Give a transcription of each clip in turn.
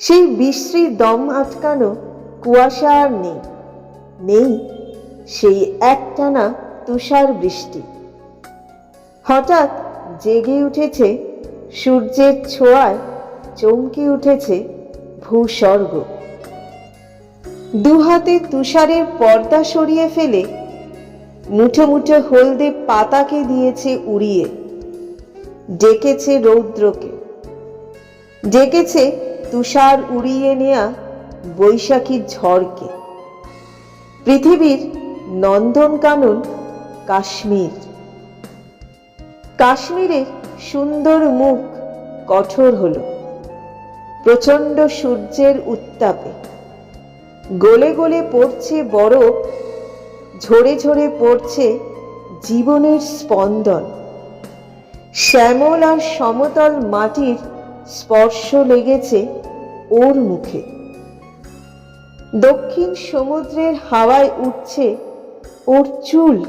সেই বিশ্রী দম আটকানো কুয়াশা আর নেই নেই সেই একটানা তুষার বৃষ্টি। হঠাৎ জেগে উঠেছে সূর্যের ছোঁয়ায়, চমকে উঠেছে ভূস্বর্গ। দুহাতে তুষারের পর্দা সরিয়ে ফেলে মুঠো মুঠো হলদে পাতাকে দিয়েছে উড়িয়ে। ডেকেছে রৌদ্রকে। ডেকেছে তুষার উড়িয়ে নেয়া বৈশাখীর ঝড়কে। পৃথিবীর নন্দনকানন কাশ্মীর। কাশ্মীরের সুন্দর মুখ কঠোর হল। প্রচণ্ড সূর্যের উত্তাপে। গলে গলে পড়ছে বরফ, ঝরে ঝরে পড়ছে জীবনের স্পন্দন। শ্যামল আর সমতল মাটির স্পর্শ লেগেছে ওর মুখে। দক্ষিণ সমুদ্রের হাওয়ায় উঠছে ওর চুল।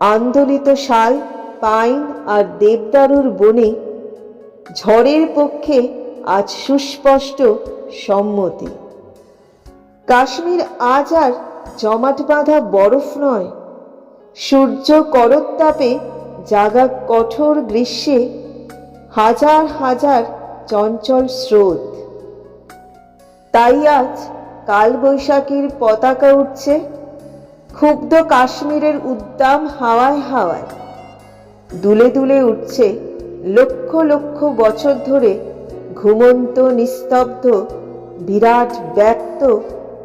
আন্দোলিত শাল, পাইন আর দেবদারুর বনে ঝড়ের পক্ষে আজ সুস্পষ্ট সম্মতি। কাশ্মীর আজ আর জমাট বাঁধা বরফ নয়। সূর্য করত্তাপে জাগা কঠোর গ্রীষ্মে হাজার হাজার চঞ্চল স্রোত। তাই আজ কালবৈশাখীর পতাকা উঠছে, ক্ষুব্ধ কাশ্মীরের উদ্দাম হাওয়ায় হাওয়ায়। দুলে দুলে উঠছে লক্ষ লক্ষ বছর ধরে ঘুমন্ত, নিস্তব্ধ, বিরাট, ব্যক্ত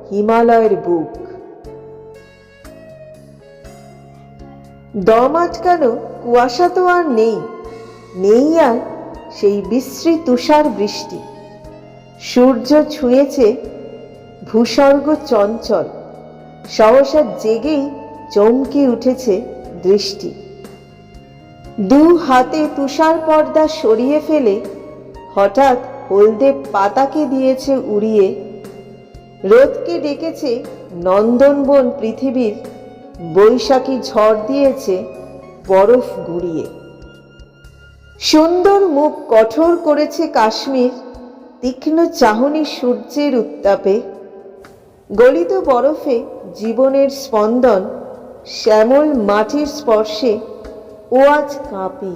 হিমালয়ের বুক। দম আটকানো কুয়াশা তো আর নেই নেই আর সেই বিশ্রী তুষার বৃষ্টি। সূর্য ছুঁয়েছে ভূস্বর্গ চঞ্চল। সহসা জেগেই চমকে উঠেছে দৃষ্টি। দু হাতে তুষার পর্দা সরিয়ে ফেলে হঠাৎ হলদে পাতাকে দিয়েছে উড়িয়ে। রোদকে ডেকেছে নন্দনবন পৃথিবীর, বৈশাখী ঝড় দিয়েছে বরফ গুড়িয়ে। সুন্দর মুখ কঠোর করেছে কাশ্মীর তীক্ষ্ণ চাহনি সূর্যের উত্তাপে গলিত বরফে জীবনের স্পন্দন, শ্যামল মাটির স্পর্শে ও আজ কাঁপে।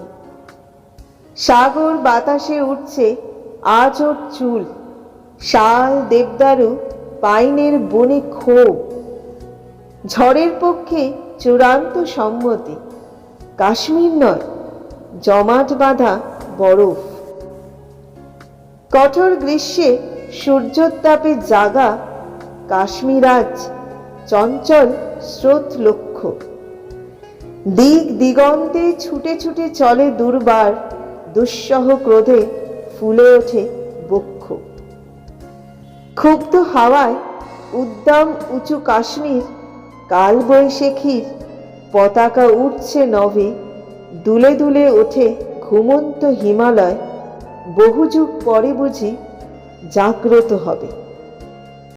সাগর বাতাসে উঠছে আজ ওর চুল, শাল দেবদারু পাইনের বনে ক্ষোভ। ঝড়ের পক্ষে চূড়ান্ত সম্মতি, কাশ্মীর নয়, জমাট বাঁধা বরফ। কঠোর গ্রীষ্মে সূর্যোত্তাপে জাগা কাশ্মীর আজ চঞ্চল স্রোত লক্ষ্য। দিক দিগন্তে ছুটে ছুটে চলে দুর্বার, দুঃসহ ক্রোধে ফুলে ওঠে বক্ষ। ক্ষুব্ধ হাওয়ায় উদ্দাম উঁচু কাশ্মীর কাল বৈশাখীর পতাকা উঠছে নভে, দুলে দুলে ওঠে ঘুমন্ত হিমালয়। বহুযুগ পরে বুঝি জাগ্রত হবে।